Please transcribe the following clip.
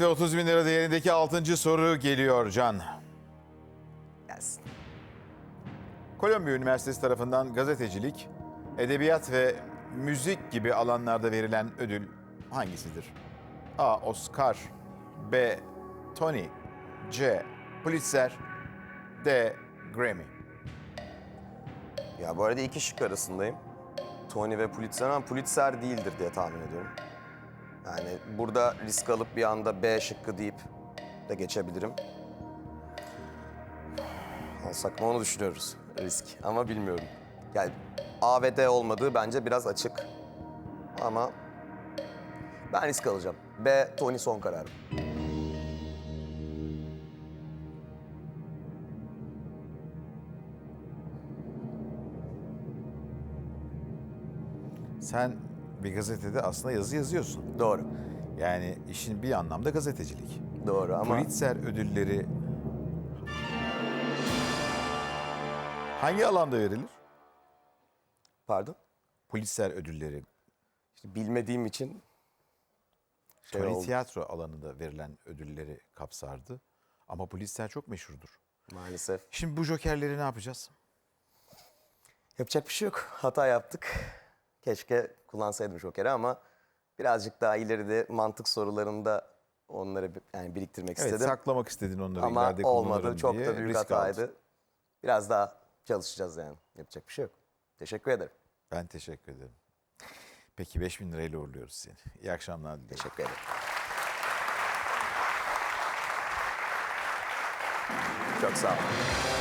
Ve 30 bin lira değerindeki 6. soru geliyor Can. Gelsin. Kolombiya Üniversitesi tarafından gazetecilik, edebiyat ve müzik gibi alanlarda verilen ödül hangisidir? A. Oscar B. Tony C. Pulitzer D. Grammy Ya bu arada iki şık arasındayım. Tony ve Pulitzer ama Pulitzer değildir diye tahmin ediyorum. Yani burada risk alıp bir anda B şıkkı deyip de geçebilirim. Alsak mı onu düşünüyoruz risk ama bilmiyorum. Yani A ve D olmadığı bence biraz açık. Ama ben risk alacağım. B Tony son kararım. Sen bir gazetede aslında yazı yazıyorsun. Doğru. Yani işin bir anlamda gazetecilik. Doğru ama Pulitzer ödülleri hangi alanda verilir? pardon. Pulitzer ödülleri İşte bilmediğim için şey Tony oldu. tiyatro alanında verilen ödülleri kapsardı. Ama Pulitzer çok meşhurdur. Maalesef. Şimdi bu jokerleri ne yapacağız? Yapacak bir şey yok. Hata yaptık. Keşke kullansaydım Joker'i ama birazcık daha ileride mantık sorularında onları bi- yani biriktirmek Evet, istedim. saklamak istedin onları ama ileride olmadı. kullanırım Çok diye da büyük risk aldın. hataydı. Biraz daha çalışacağız yani. Yapacak bir şey yok. Teşekkür ederim. Ben teşekkür ederim. Peki 5000 lirayla uğurluyoruz seni. İyi akşamlar diliyorum. Teşekkür ederim. Çok sağ olun.